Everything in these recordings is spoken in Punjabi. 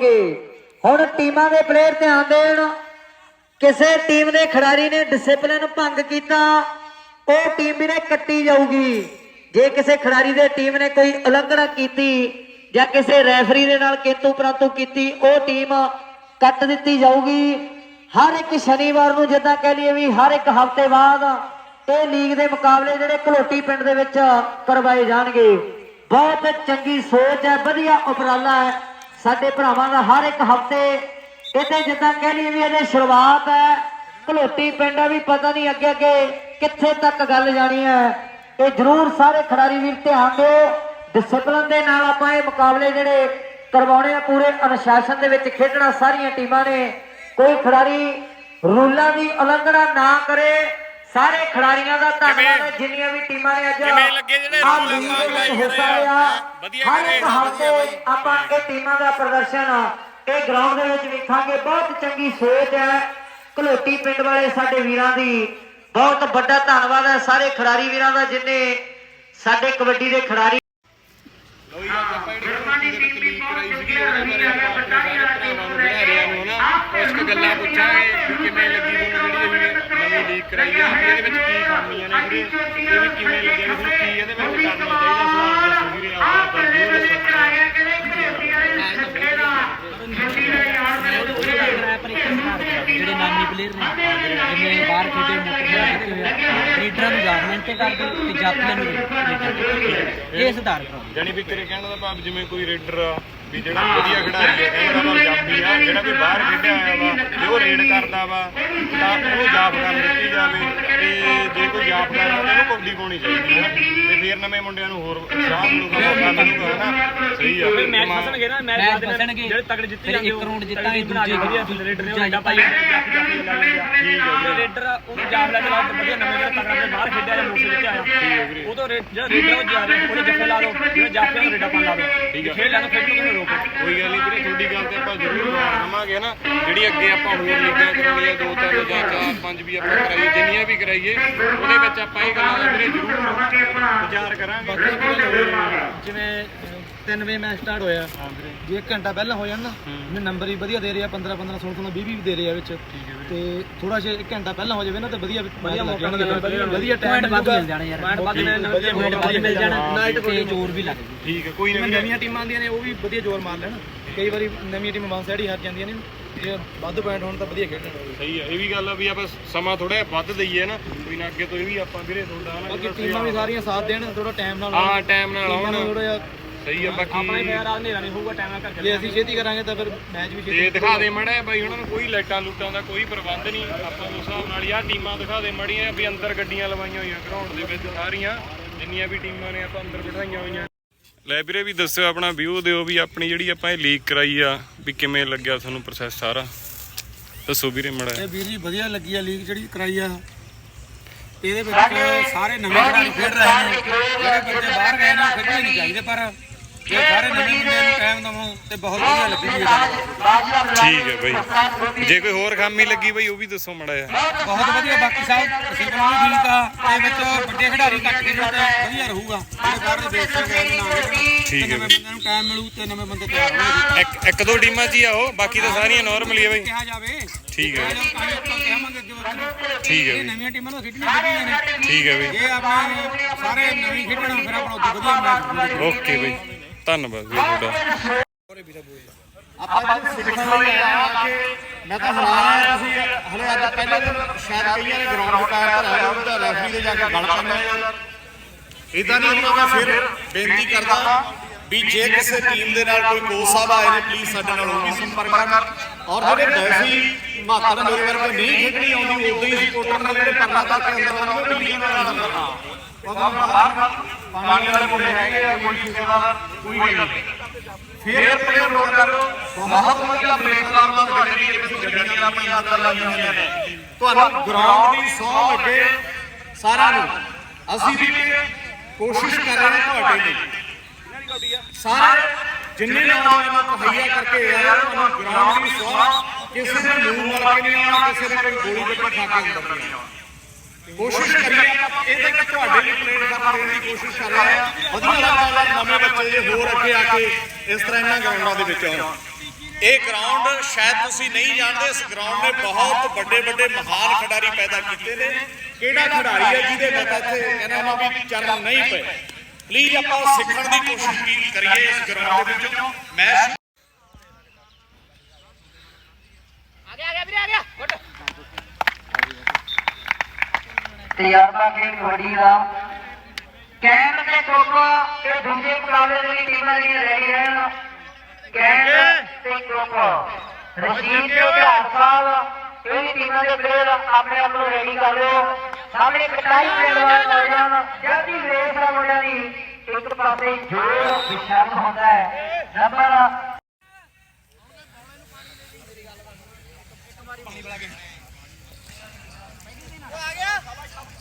ਕਿ ਹੁਣ ਟੀਮਾਂ ਦੇ ਪਲੇਅਰ ਧਿਆਨ ਦੇਣ। ਕਿਸੇ ਟੀਮ ਦੇ ਖਿਡਾਰੀ ਨੇ ਡਿਸਪਲਿਨ ਭੰਗ ਕੀਤਾ, ਉਹ ਟੀਮ ਵੀ ਨੇ ਕੱਟੀ ਜਾਊਗੀ। ਜੇ ਕਿਸੇ ਖਿਡਾਰੀ ਦੇ ਟੀਮ ਨੇ ਕੋਈ ਉਲੰਘਣਾ ਕੀਤੀ ਜਾਂ ਕਿਸੇ ਰੈਫਰੀ ਦੇ ਨਾਲ ਕਿੰਤੂ ਪ੍ਰੰਤੂ ਕੀਤੀ, ਉਹ ਟੀਮ ਕੱਟ ਦਿੱਤੀ ਜਾਊਗੀ। ਹਰ ਇੱਕ ਸ਼ਨੀਵਾਰ ਨੂੰ ਜਿੱਦਾਂ ਕਹਿ ਲਈਏ ਵੀ ਹਰ ਇੱਕ ਹਫ਼ਤੇ ਬਾਅਦ ਇਹ ਲੀਗ ਦੇ ਮੁਕਾਬਲੇ ਜਿਹੜੇ ਘਲੋਟੀ ਪਿੰਡ ਦੇ ਵਿੱਚ ਕਰਵਾਏ ਜਾਣਗੇ। ਬਹੁਤ ਚੰਗੀ ਸੋਚ ਹੈ, ਵਧੀਆ ਉਪਰਾਲਾ ਹੈ। ਸਾਡੇ ਭਰਾਵਾਂ ਦਾ ਹਰ ਇੱਕ ਹਫ਼ਤੇ ਇਹਦੇ ਜਿੱਦਾਂ ਕਹਿ ਲਈਏ ਵੀ ਇਹਦੇ ਸ਼ੁਰੂਆਤ ਹੈ। ਘਲੋਟੀ ਪਿੰਡ ਵੀ ਪਤਾ ਨਹੀਂ ਅੱਗੇ ਅੱਗੇ ਕਿੱਥੇ ਤੱਕ ਗੱਲ ਜਾਣੀ ਹੈ। ਇਹ ਜ਼ਰੂਰ ਸਾਰੇ ਖਿਡਾਰੀ ਵੀਰ ਧਿਆਨ ਦਿਓ। ਡਿਸਪਲਿਨ ਦੇ ਨਾਲ ਆਪਾਂ ਇਹ ਮੁਕਾਬਲੇ ਜਿਹੜੇ ਕਰਵਾਉਣੇ ਆ, ਪੂਰੇ ਅਨੁਸ਼ਾਸਨ ਦੇ ਵਿੱਚ ਖੇਡਣਾ ਸਾਰੀਆਂ ਟੀਮਾਂ ਨੇ। ਕੋਈ ਖਿਡਾਰੀ ਰੂਲਾਂ ਦੀ ਉਲੰਘਣਾ ਨਾ ਕਰੇ। ਸਾਰੇ ਖਿਡਾਰੀਆਂ ਦਾ ਧੰਨਵਾਦ ਹੈ ਜਿੰਨੀਆਂ ਵੀ ਟੀਮਾਂ ਨੇ ਅੱਜ ਕਿਵੇਂ ਲੱਗੇ ਜਿਹੜੇ ਰੂਲ ਲਾਏ ਹਿੱਸਾ ਹੋਏ ਆ? ਵਧੀਆ ਹਰ ਇੱਕ ਹਫ਼ਤੇ ਆਪਾਂ ਇਹ ਟੀਮਾਂ ਦਾ ਪ੍ਰਦਰਸ਼ਨ ਇਹ ਗਰਾਊਂਡ ਦੇ ਵਿੱਚ ਵੇਖਾਂਗੇ। ਬਹੁਤ ਚੰਗੀ ਸੋਚ ਹੈ। ਘਲੋਟੀ ਪਿੰਡ ਵਾਲੇ ਸਾਡੇ ਵੀਰਾਂ ਦੀ ਬਹੁਤ ਵੱਡਾ ਧੰਨਵਾਦ ਹੈ। ਸਾਰੇ ਖਿਡਾਰੀ ਵੀਰਾਂ ਦਾ ਜਿਨੇ ਸਾਡੇ ਕਬੱਡੀ ਦੇ ਖਿਡਾਰੀ ਲੋ ਜੀ ਅੱਜ ਆਪਾਂ ਜਿਹੜੀ ਆਪਣੇ ਸਾਰੇ ਭਰਾਵਾਂ ਨੂੰ ਖਿਡਾਰੀਆਂ ਨੂੰ ਹਨਾ ਕੁਝ ਕੁ ਗੱਲਾਂ ਪੁੱਛਾਂਗੇ ਵੀ ਕਿਵੇਂ ਲੱਗੀ ਇਹ ਨਵੀਂ ਲੀਕ ਕਰਾਈ ਆ ਵੀ ਇਹਦੇ ਵਿੱਚ ਕੀ ਖਾਮੀਆਂ ਨੇ ਵੀਰੇ? ਇਹ ਵੀ ਕਿਵੇਂ ਲੱਗੇ ਵੀ ਤੁਹਾਨੂੰ ਕੀ ਇਹਦੇ ਵਿੱਚ ਕਰਨਾ ਚਾਹੀਦਾ ਸਵਾਲ? ਦੱਸੋ ਵੀਰੇ ਆਪਾਂ ਜ਼ਰੂਰ ਦੱਸੋ ਜਿਹੜੇ ਨਾਮੀ ਪਲੇਅਰ ਨੇ ਜਿਵੇਂ ਬਾਹਰ ਖੇਡੇ ਮੋਟਰ ਕੀਤੇ ਹੋਏ ਰੀਡਰਾਂ ਨੂੰ ਗਵਰਨਮੈਂਟ ਤੇ ਕਰ ਦਿਓ ਤੇ ਜਾਪੀਆਂ ਨੂੰ ਲੀਡਰ ਇਹ ਸੁਧਾਰ ਕਰੋ ਜਾਨੀ ਵੀ ਤੇਰੇ ਕਹਿਣ ਦਾ ਭਾਵ ਜਿਵੇਂ ਕੋਈ ਰੇਡਰ ਆ ਵੀ ਜਿਹੜਾ ਵਧੀਆ ਖਿਡਾਰੀ ਹੈ ਕਹਿੰਦਾ ਵਾ ਜਾਪੀ ਆ ਜਿਹੜਾ ਕੋਈ ਬਾਹਰ ਖੇਡਿਆ ਆਇਆ ਵਾ ਜੇ ਉਹ ਰੇਡ ਕਰਦਾ ਵਾ ਤਾਂ ਉਹਨੂੰ ਜਾਪ ਕਰ ਦਿੱਤੀ ਜਾਵੇ ਤੇ ਜੇ ਕੋਈ ਜਾਪ ਕਰਦਾ ਉਹਨੂੰ ਕੌਡੀ ਪਾਉਣੀ ਚਾਹੀਦੀ ਹੈ। ਤੇ ਫਿਰ ਨਵੇਂ ਮੁੰਡਿਆਂ ਨੂੰ ਹੋਰ ਉਤਸ਼ਾਹ ਮਿਲੂਗਾ ਮੌਕਾ ਮਿਲੂਗਾ ਹਨਾ ਸਹੀ ਆ। ਮੈਚ ਫਸਣਗੇ ਨਾ ਮੈਚ। ਜਿਹੜੇ ਤਗੜੇ ਜਿੱਤੇ ਜਾਂਦੇ ਇੱਕ round ਜਿੱਤਾਂਗੇ, ਦੂਜੇ ਦੂਜੇ ਰੇਡਰ ਨੇ ਦੂਜਾ ਉਹ ਪਾਈ ਜਾਫੀ ਜਾਫੀ ਲਾ ਲੈਂਦੇ ਆ ਠੀਕ ਹੈ ਜਿਹੜੇ ਰੇਡਰ ਆ ਉਹ ਜਾਫ ਲੈ ਕੇ ਲਾਓ ਤੇ ਵਧੀਆ ਨਵੇਂ ਜਿਹੜਾ ਤਗੜਾ ਆਪਣੇ ਬਾਹਰ ਖੇਡਿਆ ਜਾਂ ਮੋਸੇ ਵਿੱਚ ਆਇਆ। ਉਹ ਤੋਂ ਰੇ- ਜਿਹੜਾ ਰੇਡਰ ਉਹ ਜਾ ਰਿਹਾ ਉਹਨੇ ਜੱਫੇ ਲਾ ਲਓ ਜਿਹੜਾ ਜਾਫੇ ਨੂੰ ਰੇਡਾ ਪਾ ਲਾ ਲਓ। ਠੀਕ ਹੈ। ਖੇਡ ਲੈਣਾ ਫਿਰ ਨੂੰ ਕਿਵੇਂ ਰੋਕੋ ਕੋਈ ਗੱਲ ਨਹੀਂ ਵੀਰੇ ਤੁਹਾਡੀ ਗੱਲ ਤੇ ਆਪਾਂ ਜ਼ਰੂਰ ਰਵਾਂਗੇ ਨਾ ਜਿਹੜੀ ਅੱਗੇ ਆਪਾਂ ਹੋਰ ਲੀਗਾਂ ਕਰਾਉਣੀਆਂ ਦੋ ਤਿੰਨ ਜਾਂ ਚਾਰ ਪੰਜ ਵੀ ਆਪਾਂ ਕਰਾਈਏ ਜਿੰਨੀਆਂ ਵੀ ਕਰਾਈਏ ਉਹਦੇ ਵਿੱਚ ਆਪਾਂ ਇਹ ਗੱਲਾਂ ਦਾ ਵੀਰੇ ਜ਼ਰੂਰ ਵਿਚਾਰ ਕਰਾਂਗੇ। ਜਿਵੇਂ 3 ਵਜੇ ਮੈਚ ਸਟਾਰਟ ਹੋਇਆ ਜੇ 1 ਘੰਟਾ ਪਹਿਲਾਂ ਹੋ ਜਾਣ ਨਾ ਨੰਬਰ ਵੀ ਵਧੀਆ ਦੇ ਰਹੇ ਆ 15 15 16 16 20 ਵੀ ਦੇ ਰਹੇ ਆ ਵਿੱਚ ਤੇ ਥੋੜਾ ਜਿਹਾ 1 ਘੰਟਾ ਪਹਿਲਾਂ ਹੋ ਜਾਵੇ ਨਾ ਤੇ ਵਧੀਆ ਵਧੀਆ ਮੌਕਾ ਵਧੀਆ ਵਧੀਆ ਟਾਈਮ ਵੱਧ ਮਿਲ ਜਾਣਾ ਯਾਰ। ਪੁਆਇੰਟ ਵੱਧ ਮਿਲ ਜਾਣ, ਮਿਲ ਜਾਣ, ਨਾਈਟ ਤੇ ਜ਼ੋਰ ਵੀ ਲੱਗ ਠੀਕ ਹੈ ਕੋਈ ਨਵੀਆਂ ਟੀਮਾਂ ਆਉਂਦੀਆਂ ਨੇ ਉਹ ਵੀ ਵਧੀਆ ਜ਼ੋਰ ਮਾਰ ਲੈਣ ਕਈ ਵਾਰੀ ਨਵੀਆਂ ਟੀਮਾਂ ਵਨ ਸਾਈਡ ਹੀ ਹਾਰ ਜਾਂਦੀਆਂ ਨੇ। ਜੇ ਵੱਧ ਪੁਆਇੰਟ ਹੋਣ ਤਾਂ ਵਧੀਆ ਖੇਡਣ। ਸਹੀ ਹੈ ਇਹ ਵੀ ਗੱਲ ਆ ਵੀ ਆਪਾਂ ਸਮਾਂ ਥੋੜਾ ਜਿਹਾ ਵੱਧ ਦਈਏ ਨਾ ਕੋਈ ਨਾ ਅੱਗੇ ਤੋਂ ਇਹ ਵੀ ਆਪਾਂ ਵੀਰੇ ਤੁਹਾਡਾ ਬਾਕੀ ਨਾ ਟੀਮਾਂ ਵੀ ਸਾਰੀਆਂ ਸਾਥ ਦੇਣ ਥੋੜਾ ਟਾਈਮ ਨਾਲ ਹਾਂ ਟਾਈਮ ਨਾਲ ਟੀਮਾਂ ਨੂੰ ਆਉਣ। ਥੋੜਾ ਜਿਹਾ ਸਹੀ ਆ ਆਪਣਾ ਹੀ ਬਾਕੀ ਫੇਰ ਆ ਹਨੇਰਾ ਨਹੀਂ ਹੋਊਗਾ ਟਾਈਮ ਨਾਲ ਘਰ ਜੇ ਅਸੀਂ ਛੇਤੀ ਕਰਾਂਗੇ ਤਾਂ ਫਿਰ ਮੈਚ ਵੀ ਤੇ ਛੇਤੀ ਦਿਖਾ ਦੇ ਮੜਾ ਬਾਈ ਉਹਨਾਂ ਨੂੰ ਕੋਈ ਲਾਈਟਾਂ ਲੂਟਾਂ ਦਾ ਕੋਈ ਪ੍ਰਬੰਧ ਨਹੀਂ। ਆਪਾਂ ਉਸ ਹਿਸਾਬ ਨਾਲ ਹੀ ਆਹ ਟੀਮਾਂ ਦਿਖਾ ਦੇ ਮੜੀਆਂ ਵੀ ਅੰਦਰ ਗੱਡੀਆਂ ਲਵਾਈਆਂ ਹੋਈਆਂ ਗਰਾਊਂਡ ਦੇ ਵਿੱਚ ਸਾਰੀਆਂ। ਜਿੰਨੀਆਂ ਵੀ ਟੀਮਾਂ ਨੇ ਆਪਾਂ ਅੰਦਰ ਬਿਠਾਈਆਂ ਹੋਈਆਂ। ਲੈ ਵੀਰੇ ਵੀ ਦੱਸਿਓ ਆਪਣਾ ਵਿਊ ਦਿਓ ਵੀ ਆਪਣੀ ਜਿਹੜੀ ਆਪਾਂ ਇਹ ਲੀਕ ਕਰਾਈ ਆ ਵੀ ਕਿਵੇਂ ਲੱਗਿਆ ਤੁਹਾਨੂੰ ਪ੍ਰੋਸੈਸ ਸਾਰਾ? ਦੱਸੋ ਵੀਰੇ ਮੜਾ ਇਹ ਵੀਰ ਜੀ ਵਧੀਆ ਲੱਗੀ ਆ ਲੀਗ ਜਿਹੜੀ ਕਰਾਈ ਆ। ਇਹਦੇ ਵਿੱਚ ਸਾਰੇ ਨਵੇਂ ਖਿਡਾਰੀ ਖੇਡ ਰਹੇ ਨੇ। ਜਿਹੜੇ ਬੰਦੇ ਬਾਹਰ ਗਏ ਨੇ ਖੇਡਣੇ ਨਹੀਂ ਚਾਹੀਦੇ ਪਰ ਜੇ ਸਾਰੇ ਨਵੇਂ ਨੂੰ ਟਾਈਮ ਦਵਾਂ ਤੇ ਬਹੁਤ ਵਧੀਆ ਲੱਗੀ ਇਹ ਠੀਕ ਹੈ ਬਾਈ। ਜੇ ਕੋਈ ਹੋਰ ਖਾਮੀ ਲੱਗੀ ਬਾਈ ਉਹ ਵੀ ਦੱਸੋ ਮੜਾ ਆ ਬਹੁਤ ਵਧੀਆ ਬਾਕੀ ਸਾਹਿਬ ਅਸੀਂ ਵੀ ਠੀਕ ਆ ਇਹ ਵਿੱਚ ਵੱਡੇ ਖਿਡਾਰੀ ਘੱਟ ਖੇਡਣ ਤੇ ਵਧੀਆ ਰਹੂਗਾ। ਬਾਹਰ ਦੇ ਦੇਸ਼ ਤੋਂ ਖੇਡਣ ਠੀਕ ਹੈ ਨਵੇਂ ਬੰਦਿਆਂ ਨੂੰ ਟਾਈਮ ਮਿਲੂ ਤੇ ਨਵੇਂ ਬੰਦੇ ਤਿਆਰ ਹੋਣਗੇ ਇੱਕ ਇੱਕ ਦੋ ਟੀਮਾਂ 'ਚ ਹੀ ਆ ਉਹ ਬਾਕੀ ਤਾਂ ਸਾਰੀਆਂ ਨਾਰਮਲ ਹੀ ਆ ਬਾਈ। ਕਿਹਾ ਜਾਵੇ। ਠੀਕ ਹੈ ਤਾਂ ਆਪਾਂ ਠੀਕ ਹੈ ਇਹ ਬਾਈ। ਨਵੀਆਂ ਟੀਮਾਂ ਨੂੰ ਖੇਡਣੀਆਂ ਨੇ। ਠੀਕ ਹੈ ਬਾਈ। ਜੇ ਆਪਣੇ ਸਾਰੇ ਨਵੀਂ ਖੇਡਣਾ ਫਿਰ ਆਪਣਾ ਵਧੀਆ ਮੈਚ ਓਕੇ ਬਾਈ। ਧੰਨਵਾਦ ਵੀਰੇ ਤੁਹਾਡਾ। ਆਪਾਂ ਅੱਜ ਸਿੱਖਣ ਲਈ ਆਇਆ ਕਿ ਮੈਂ ਤਾਂ ਹੈਰਾਨ ਆ ਤੁਸੀਂ ਹਲੇ ਅੱਜ ਪਹਿਲੇ ਦਿਨ ਸ਼ਾਇਦ ਕਈਆਂ ਨੇ ਗਰਾਊਂਡ 'ਚ ਧਰਿਆ ਹੋਵੇ ਤਾਂ ਰੈਫਰੀ ਦੇ ਜਾ ਕੇ ਗੱਲ ਕਰਨਾ। ਇਦਾਂ ਨਹੀਂ ਹੁੰਦਾ, ਮੈਂ ਫਿਰ ਬੇਨਤੀ ਕਰਦਾ ਵੀ ਜੇ ਕਿਸੇ ਟੀਮ ਦੇ ਨਾਲ ਕੋਈ ਕੋਚ ਸਾਹਿਬ ਆਏ ਨੇ ਪਲੀਜ਼ ਸਾਡੇ ਨਾਲ ਉਹ ਵੀ ਸੰਪਰਕ ਕਰਨ। ਔਰ ਜਿਹੜੇ ਵੈਸੀ ਮਾਤਰ ਮੇਰੇ ਵਰਗੇ ਨਹੀਂ ਖੇਡਣੀ ਆਉਂਦੀ ਉਦਾਂ ਹੀ ਸਪੋਰਟਰ ਨੇ ਜਿਹੜੇ ਪਰਨਾ ਤੱਕ ਅੰਦਰ ਆਉਂਦੇ ਉਹ ਟੀਮ ਨਾਲ ਅੰਦਰ ਕਰਨਾ ਬਾਹਰ ਪਾਣੀ ਵਾਲੇ ਮੁੰਡੇ ਹੈਗੇ ਆ ਕੋਈ ਸੇਵਾਦਾਰ ਕੋਈ ਨਹੀਂ ਫੇਰ ਪਲੇਅਰ ਨੋਟ ਕਰ ਲਓ ਬਹੁਤ ਵਧੀਆ ਪਲੇਅਰ ਕਰਦਾ ਤੁਹਾਡੇ ਲਈ ਤੁਸੀਂ ਗੱਡੀਆਂ ਆਪਣੀਆਂ ਅੰਦਰ ਲਾਈਆਂ ਹੋਈਆਂ ਨੇ ਤੁਹਾਨੂੰ ਗਰਾਊਂਡ ਦੀ ਸੌ ਲੱਗੇ ਸਾਰਿਆਂ ਨੂੰ ਅਸੀਂ ਵੀ ਕੋਸ਼ਿਸ਼ ਕਰ ਰਹੇ ਹਾਂ ਤੁਹਾਡੇ ਲਈ ਸਾਰੇ ਜਿੰਨੇ ਨੌਜਵਾਨ ਮੁਹੱਈਆ ਕਰਕੇ ਆਇਆ ਤੁਹਾਨੂੰ ਗਰਾਊਂਡ ਦੀ ਸੌ ਕਿਸੇ ਦੇ ਮੂੰਹ ਮਾਰ ਕੇ ਨਹੀਂ ਆਉਣਾ ਕਿਸੇ ਦੇ ਕੋਈ ਗੋਲੀ ਬੱਚਾ ਖਾ ਨਹੀਂ ਆਉਣਾ ਕੋਸ਼ਿਸ਼ ਕਰੀਏ ਆਪਾਂ ਇਹਦੇ ਕਿ ਤੁਹਾਡੇ ਲਈ ਪਲੇਟ ਕਰਨ ਦੀ ਕੋਸ਼ਿਸ਼ ਕਰ ਰਹੇ ਹਾਂ ਵਧੀਆ ਲੱਗਦਾ ਨਵੇਂ ਬੱਚੇ ਜੇ ਹੋਰ ਅੱਗੇ ਆ ਕੇ ਇਸ ਤਰ੍ਹਾਂ ਇਹਨਾਂ ਗਰਾਊਂਡਾਂ ਦੇ ਵਿੱਚ ਆਉਣ। ਇਹ ਗਰਾਊਂਡ ਸ਼ਾਇਦ ਤੁਸੀਂ ਨਹੀਂ ਜਾਣਦੇ, ਇਸ ਗਰਾਊਂਡ ਨੇ ਬਹੁਤ ਵੱਡੇ ਵੱਡੇ ਮਹਾਨ ਖਿਡਾਰੀ ਪੈਦਾ ਕੀਤੇ ਨੇ। ਕਿਹੜਾ ਖਿਡਾਰੀ ਹੈ ਜਿਹਦੇ ਮੈਂ ਇੱਥੇ ਕਹਿੰਦਾ ਹਾਂ ਵੀ ਚਰਨ ਨਹੀਂ ਪਏ। ਪਲੀਜ਼ ਆਪਾਂ ਸਿੱਖਣ ਦੀ ਕੋਸ਼ਿਸ਼ ਕਰੀਏ ਇਸ ਗਰਾਊਂਡ ਦੇ ਵਿੱਚੋਂ। ਮੈਚ ਤਜਰਬਾ ਖੇਡ ਕਬੱਡੀ ਦਾ। ਕੈਂਪ ਤੇ ਕੋਕਾ ਤੇ ਦੂਜੇ ਮੁਕਾਬਲੇ ਦੀ ਟੀਮਾਂ ਜਿਹੜੀਆਂ ਰਹਿ ਰਹਿਣ। ਕੈਂਪ ਤੇ ਕੋਕਾ। ਰਸ਼ੀਦ ਤੇ ਧਿਆਨ ਸਾਹਿਬ ਇਹ ਟੀਮਾਂ ਦੇ ਪਲੇਅਰ ਆਪਣੇ ਆਪ ਨੂੰ ਰੈਡੀ ਕਰ ਲਿਓ ਸਾਹਮਣੇ ਕਟਾਈ ਵਾਲੇ ਨੌਜਵਾਨ ਜਲਦੀ ਰੇਸ ਦਾ ਮੁੰਡਾ ਦੀ ਇੱਕ ਪਾਸੇ ਜੋਰ ਵਿਸ਼ਾਲ ਹੁੰਦਾ ਹੈ। ਨੰਬਰ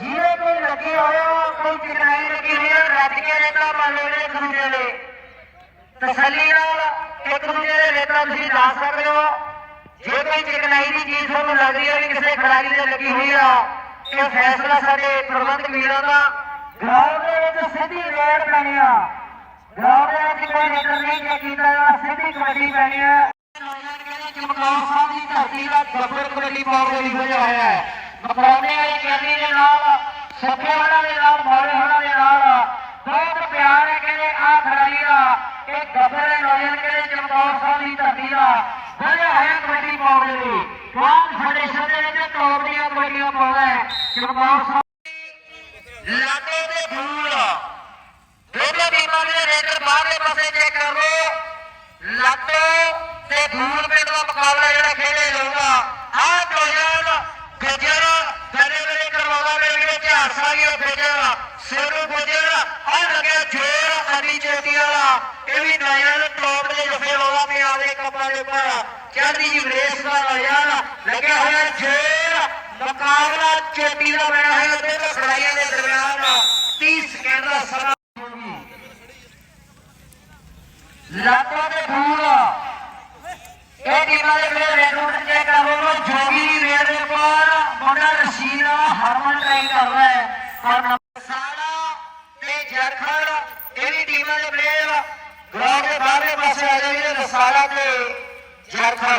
ਜਿਹਦੇ ਕੋਈ ਲੱਗੇ ਹੋਇਆ ਕੋਈ ਚਿਕਨਾਈ ਲੱਗੀ ਹੋਈ ਹੈ ਰੱਜ ਕੇ ਰੇਤਾ ਮੰਨ ਲਓ ਜਿਹੜੇ ਇੱਕ ਦੂਜੇ ਦੇ ਤਸੱਲੀ ਨਾਲ ਇੱਕ ਦੂਜੇ ਦੇ ਰੇਤਾ ਤੁਸੀਂ ਲਾ ਸਕਦੇ ਹੋ ਜੇ ਕੋਈ ਚਿਕਨਾਈ ਦੀ ਚੀਜ਼ ਤੁਹਾਨੂੰ ਲੱਗ ਰਹੀ ਹੈ ਵੀ ਕਿਸੇ ਖਿਡਾਰੀ ਦੇ ਲੱਗੀ ਹੋਈ ਆ ਇਹ ਫੈਸਲਾ ਸਾਡੇ ਪ੍ਰਬੰਧਕ ਵੀਰਾਂ ਦਾ। ਗਰਾਊਂਡ ਦੇ ਵਿੱਚ ਸਿੱਧੀ ਰੇਡ ਪੈਣੀ ਆ। ਗਰਾਊਂਡ ਦੇ ਵਿੱਚ ਕੋਈ ਰੇਡਰ ਨਹੀਂ ਚੈੱਕ ਕੀਤਾ ਜਾਣਾ, ਸਿੱਧੀ ਕਬੱਡੀ ਪੈਣੀ ਆ। ਚਮਕੌਰ ਸਾਹਿਬ ਦੀ ਧਰਤੀ ਦਾ ਗੱਬਰ ਕਬੱਡੀ ਪਾਉਣ ਦੇ ਹੋਇਆ ਹੋਇਆ ਹੈ। ਮਕਰੌਨੇ ਵਾਲੀ ਕੈਦੀ ਦੇ ਨਾਲ ਸੱਖੇ ਵਾਲਾ ਦੇ ਨਾਲ ਮੌਲੇ ਵਾਲਾ ਦੇ ਨਾਲ, ਬਹੁਤ ਪਿਆਰ ਹੈ ਕਹਿੰਦੇ ਆ ਖੜਾਈ ਦਾ, ਇਹ ਗੱਬਰ ਦੇ ਨੌਜਵਾਨ ਕਹਿੰਦੇ, ਚਮਕੌਰ ਸਾਹਿਬ ਦੀ ਧਰਤੀ ਦਾ। ਹੋਇਆ ਹੋਇਆ ਕਬੱਡੀ ਪਾਉਣ ਦੇ ਕੌਣ ਸਾਡੇ ਦੇ ਵਿੱਚ ਟੌਪ ਦੀਆਂ ਕਬੱਡੀਆਂ ਪਾਉਂਦਾ ਹੈ? ਚਮਕੌਰ ਸਾਹਿਬ ਲਾਟੋ ਦੇ ਫੂਲ ਦੋਨੋਂ ਟੀਮਾਂ ਦੇ ਰੇਡਰ ਬਾਹਰਲੇ ਪਾਸੇ ਚੈੱਕ ਕਰ ਲਓ ਲਾਟੋ ਤੇ ਧੂਲ ਪਿੰਡ ਦਾ ਮੁਕਾਬਲਾ ਜਿਹੜਾ ਖੇਡਿਆ ਜਾਊਗਾ ਆਹ ਨੌਜਵਾਨ ਗੱਜਰ ਬੜੇ ਬੜੇ ਕਰਵਾਵਾ ਦੇ ਵਿੱਚ ਝਾਰਸਾ ਗਿਆ ਗੱਜਰ ਸੋਨੂ ਗੱਜਰ ਆ ਲੱਗਿਆ ਜੋਰ ਅਲੀ ਚੋਟੀ ਵਾਲਾ ਇਹ ਵੀ ਨੌਜਵਾਨ ਟੌਪ ਦੇ ਜਫੇ ਲਾਉਂਦਾ ਪਿਆ ਦੇ ਕੱਪਾਂ ਦੇ ਉੱਪਰ ਚੜ੍ਹਦੀ ਜੀ ਰੇਸ ਦਾ ਨੌਜਵਾਨ ਲੱਗਿਆ ਹੋਇਆ ਜੋਰ ਮੁਕਾਬਲਾ ਚੋਟੀ ਦਾ ਬਣਿਆ ਹੋਇਆ ਦੋਨੋਂ ਖੜਾਈਆਂ ਦੇ ਦਰਮਿਆਨ 30 ਸਕਿੰਟ ਦਾ ਸਮਾਂ ਲਾਟੋ ਦੇ ਫੂਲ ਇਹ ਟੀਮਾਂ ਦੇ ਪਲੇਅਰ ਰੈਡੂਟ ਚੈੱਕ ਕਰ ਜੋਗੀ ਦੀ ਦੇ ਉੱਪਰ ਮੁੰਡਾ ਰਸ਼ੀਦ ਹਰਮਨ ਟਰਾਈ ਕਰ ਰਿਹਾ ਹੈ। ਪਰ ਨੰਬਰ ਸਾੜਾ ਤੇ ਜਰਖੜ ਇਹ ਵੀ ਟੀਮਾਂ ਦੇ ਪਲੇਅਰ ਗਰਾਊਂਡ ਦੇ ਬਾਹਰਲੇ ਪਾਸੇ ਆ ਜਾਈਏ ਰਸਾਲਾ ਤੇ ਜਰਖੜ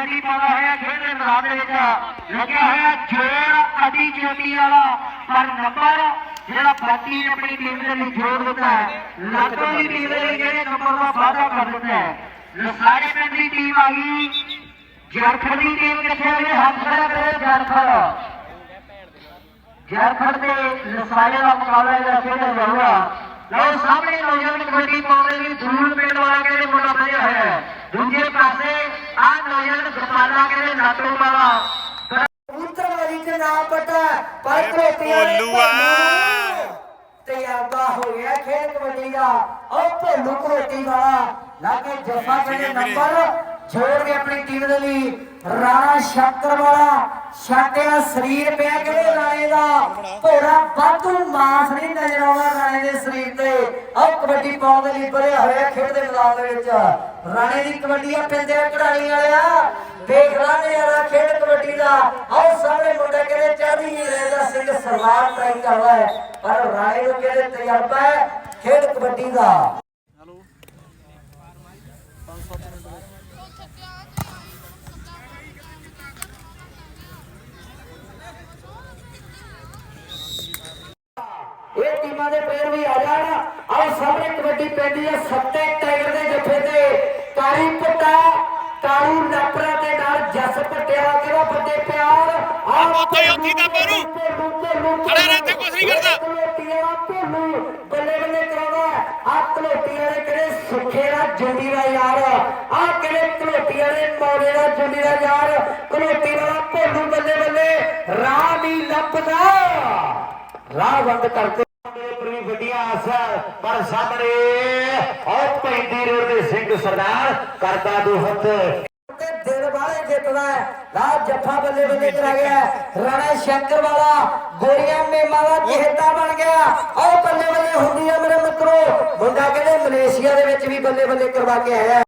ਕਬੱਡੀ ਪਾਉਂਦਾ ਹੋਇਆ ਖੇਡ ਦੇ ਮੈਦਾਨ ਦੇ ਵਿੱਚ ਲੱਗਿਆ ਹੋਇਆ ਜੋਰ, ਅਡੀ ਚੋਟੀ ਵਾਲਾ, ਪਰ ਨੰਬਰ ਜਿਹੜਾ ਬਾਕੀ ਨੇ ਆਪਣੀ ਟੀਮ ਦੇ ਲਈ ਜੋੜ ਦਿੱਤਾ ਹੈ ਲਾਟੋ ਦੀ ਟੀਮ ਦੇ ਲਈ ਜਿਹੜੇ ਨੰਬਰ ਦਾ ਵਾਅਦਾ ਕਰ ਦਿੱਤਾ ਹੈ। ਲਸਾੜੇ ਪਿੰਡ ਦੀ ਟੀਮ ਆ ਗਈ ਝਾਰਖੰਡ ਦੀ ਟੀਮ ਕਿੱਥੇ ਆ ਹੱਥ ਖੜਾ ਕਰੇ ਝਾਰਖੰਡ ਝਾਰਖੰਡ ਦੇ ਲਸਾੜੇ ਦਾ ਮੁਕਾਬਲਾ ਜਿਹੜਾ ਖੇਡਿਆ ਜਾਊਗਾ ਲਓ ਸਾਹਮਣੇ ਨੌਜਵਾਨ ਕਬੱਡੀ ਪਾਉਣ ਦੇ ਲਈ ਦੂਰ ਪਿੰਡ ਵਾਲਾ ਕਹਿੰਦੇ ਮੁੰਡਾ ਬਣਿਆ ਹੋਇਆ ਹੈ। ਦੂਜੇ ਪਾਸੇ ਆ ਨੌਜਵਾਨ ਗੋਪਾਲਾ ਕਹਿੰਦੇ ਨਾਟੋ ਵਾਲਾ ਕਬੂਤਰ ਵਾਲੀ ਤੇ ਨਾਮ ਪਤਾ ਪਰ ਕੋਪੀਆਂ। ਤਜਰਬਾ ਹੋ ਗਿਆ ਖੇਡ ਕਬੱਡੀ ਦਾ। ਉਹ ਭੋਲੂ ਕੋਟੀ ਵਾਲਾ। ਲਾਗੇ ਜੱਫਾ ਕਹਿੰਦੇ ਨੰਬਰ ਛੋੜ ਕੇ ਆਪਣੀ ਟੀਮ ਦੇ ਲਈ ਰਾਣਾ ਸ਼ੰਕਰ ਵਾਲਾ ਛਾਟਿਆ ਸਰੀਰ ਪਿਆ ਕਿਹੜੇ ਰਾਣੇ ਦਾ। ਭੋਰਾ ਵਾਧੂ ਮਾਸ ਨਹੀਂ ਨਜ਼ਰ ਆਉਂਦਾ ਰਾਣੇ ਦੇ ਸਰੀਰ ਤੇ। ਆਹ ਕਬੱਡੀ ਪਾਉਣ ਦੇ ਲਈ ਬੜਿਆ ਹੋਇਆ ਖੇਡ ਦੇ ਮੈਦਾਨ ਦੇ ਵਿੱਚ। ਰਾਣੇ ਦੀ ਕਬੱਡੀ ਆ ਪਿੰਦੇ ਕਢਾਣੀ ਵਾਲਿਆ। ਦੇਖ ਲਾ ਨਜ਼ਾਰਾ ਖੇਡ ਕਬੱਡੀ ਦਾ। ਆਓ ਸਾਹਮਣੇ ਮੁੰਡਾ ਕਿਹੜੇ ਚੜ੍ਹਦੀ ਹੀ ਰਹਿਦਾ ਸਿੰਘ ਸਰਵਾਰ ਟਰਾਈ ਕਰਦਾ ਹੈ। ਪਰ ਰਾਣੇ ਨੂੰ ਕਹਿੰਦੇ, ਤਜਰਬਾ ਹੈ ਖੇਡ ਕਬੱਡੀ ਦਾ। ਇਹ ਟੀਮਾਂ ਦੇ ਪਲੇਅਰ ਵੀ ਆ ਜਾਣ। ਆਹ ਸਾਹਮਣੇ ਕਬੱਡੀ ਪੈਂਦੀ ਹੈ ਸੱਤੇ ਟਾਈਗਰ ਦੇ ਜੱਫੇ ਤੇ। ਕਾਲੀ ਪੱਟਾ ਕਾਲੂ ਲਾਪਰਾ ਦੇ ਨਾਲ ਜੱਸ ਪਟਿਆਲਾ ਕਿਹੜਾ ਵੱਡੇ ਪਿਆਰ? ਆ ਉੱਥੇ ਹੀ ਉੱਥੇ ਦਾ ਪੈਰੂ। ਖੜਾ ਰਹਿ ਤੇ ਕੁਛ ਨਹੀਂ ਕਰਦਾ। ਕਲੋਟੀਆਂ ਭੋਲੂ ਬੱਲੇ ਬੱਲੇ ਕਰਾਉਂਦਾ ਆ ਕਲੋਟੀਆਂ ਦੇ ਕਿਹੜੇ ਸੁੱਖੇ ਦਾ ਜੁੰਡੀ ਦਾ ਯਾਰ? ਆ ਕਿਹੜੇ ਕਲੋਟੀਆਂ ਦੇ ਮੌਲੇ ਦਾ ਜੁੰਡੀ ਦਾ ਯਾਰ? ਕਲੋਟੀ ਵਾਲਾ ਭੋਲੂ ਬੱਲੇ ਬੱਲੇ ਰਾਹ ਲੱਭਦਾ ਰਾਹ ਬੰਦ ਕਰਕੇ ਵੀ ਵੱਡੀਆਂ ਆਸਾਂ ਪਰ ਸਾਹਮਣੇ ਔ ਪੈਂਦੀ ਰੋਡ ਦੇ ਸਿੰਘ ਸਰਦਾਰ ਕਰਦਾ ਦੋ ਹੱਥ। ਤੇ ਦਿਲ ਵਾਲੇ ਜਿੱਤਦਾ ਹੈ। ਰਾਹ ਜੱਫਾ ਬੱਲੇ ਬੱਲੇ ਕਰਾ ਗਿਆ ਰਾਣਾ ਸ਼ੰਕਰ ਵਾਲਾ, ਗੋਰੀਆਂ ਮੇਮਾ ਦਾ ਚਿਹਤਾ ਬਣ ਗਿਆ। ਉਹ ਬੱਲੇ ਬੱਲੇ ਹੁੰਦੀ ਆ ਮੇਰੇ ਮਿੱਤਰੋ। ਮੁੰਡਾ ਕਹਿੰਦੇ ਮਲੇਸ਼ੀਆ ਦੇ ਵਿੱਚ ਵੀ ਬੱਲੇ ਬੱਲੇ ਕਰਵਾ ਕੇ ਆਇਆ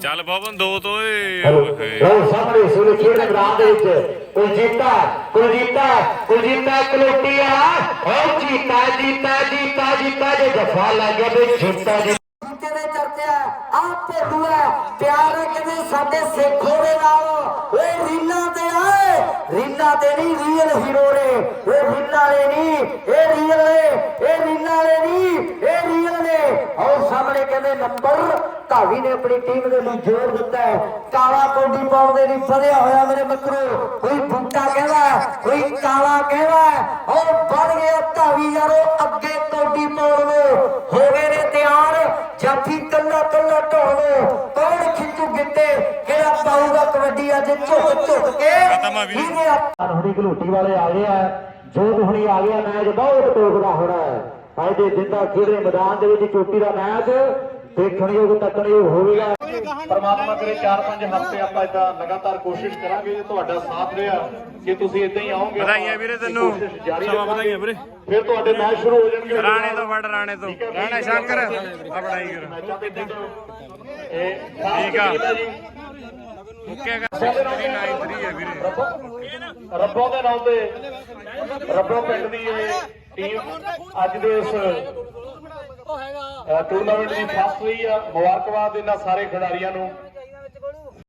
ਚੱਲ ਪਵਨ ਦੋ ਤੋਂ ਏ ਲਓ ਸਾਹਮਣੇ ਸੂਰੇ ਖੇਡ ਮੈਦਾਨ ਦੇ ਵਿੱਚ ਕੁਲਜੀਤਾ ਕੁਲਜੀਤਾ ਕੁਲਜੀਤਾ ਕਲੋਟੀਆ ਓ ਜੀਤਾ ਜੀਤਾ ਜੀਤਾ ਜੀਤਾ ਜੇ ਜਫਾ ਲੱਗ ਗਿਆ ਵੀ ਛੁੱਟਾ ਜੀ। ਜੀਤੇ ਦੇ ਚਰਚਾ ਆ ਭੇਡੂ ਹੈ ਪਿਆਰ ਹੈ ਕਹਿੰਦੇ ਸਾਡੇ ਸੇਖੋ ਦੇ ਨਾਲ? ਓਏ ਰੀਲਾਂ ਤੇ ਆਏ ਰੀਲਾਂ ਤੇ ਨਹੀਂ ਰੀਅਲ ਹੀਰੋ ਨੇ। ਓਏ ਰੀਲਾਂ ਵਾਲੇ ਨਹੀਂ ਇਹ ਰੀਅਲ ਨੇ ਇਹ ਰੀਲਾਂ ਵਾਲੇ ਨਹੀਂ ਇਹ ਰੀਅਲ ਨੇ। ਔਰ ਸਾਹਮਣੇ ਕਹਿੰਦੇ ਨੰਬਰ ਧਾਵੀ ਨੇ ਆਪਣੀ ਟੀਮ ਦੇ ਲਈ ਜੋਰ ਦਿੱਤਾ ਹੈ। ਕਾਲਾ ਕੌਡੀ ਪਾਉਣ ਦੇ ਲਈ ਵਧਿਆ ਹੋਇਆ ਮੇਰੇ ਮਿੱਤਰੋ। ਕੋਈ ਬੁੱਟਾ ਕਹਿੰਦਾ ਕੋਈ ਕਾਲਾ ਕਹਿੰਦਾ ਔਰ ਵੱਧ ਗਿਆ ਧਾਵੀ ਯਾਰੋ ਅੱਗੇ ਕੌਡੀ ਪਾਉਣ ਨੂੰ। ਹੋ ਗਏ ਨੇ ਤਿਆਰ ਜਾਫੀ ਕੱਲਾ ਕੱਲਾ ਢੋਲ। ਕੌਣ ਖਿੱਚੂ ਗਿੱਟੇ ਕਿਹੜਾ ਪਾਊਗਾ ਕਬੱਡੀ ਅੱਜ ਝੁਕ ਝੁਕ ਕੇ। ਇਹਨੇ ਆਪ- ਹੁਣੀ ਘਲੂਟੀ ਵਾਲੇ ਆ ਗਏ ਆ। ਜੋਤ ਹੁਣੀ ਆ ਗਿਆ ਮੈਚ ਬਹੁਤ ਟੋਕਦਾ ਹੋਣਾ ਹੈ। ਅੱਜ ਦੇ ਜਿੰਦਾ ਖੇਡੇ ਮੈਦਾਨ ਦੇ ਵਿੱਚ ਚੋਟੀ ਦਾ ਮੈਚ। ਦੇਖਣਯੋਗ ਤੱਕਣਯੋਗ ਹੋਵੇਗਾ। ਪਰਮਾਤਮਾ ਕਰੇ 4-5 ਹਫ਼ਤੇ ਆਪਾਂ ਇਦਾਂ ਲਗਾਤਾਰ ਕੋਸ਼ਿਸ਼ ਕਰਾਂਗੇ ਜੇ ਤੁਹਾਡਾ ਸਾਥ ਰਿਹਾ ਜੇ ਤੁਸੀਂ ਇਦਾਂ ਹੀ ਆਓਗੇ ਵਧਾਈਆਂ ਵੀਰੇ ਤੈਨੂੰ। ਸਮਾਂ। ਵਧਾਈਆਂ ਵੀਰੇ। ਫਿਰ ਤੁਹਾਡੇ ਮੈਚ ਸ਼ੁਰੂ ਹੋ ਜਾਣਗੇ। ਰਾਣੇ ਤੋਂ ਫੜ ਰਾਣੇ ਤੋਂ। ਰਾਣਾ ਸ਼ੰਕਰ ਆ ਬੜਾਈ ਕਰ। ਠੀਕ ਆ। ਖਾਸ ਜੀ। ਮੁੱਕੇਗਾ 93 ਹੈ ਵੀਰੇ। ਰੱਬੋਂ। ਦੇ ਨਾਮ ਤੇ ਰੱਬੋਂ ਪਿੰਡ ਦੀ ਇਹ ਟੀਮ ਅੱਜ ਦੇ ਇਸ ਟੂਰਨਾਮੈਂਟ ਦੀ ਫਸਟ ਹੋਈ ਆ ਮੁਬਾਰਕਬਾਦ ਇਹਨਾਂ ਸਾਰੇ ਖਿਡਾਰੀਆਂ ਨੂੰ।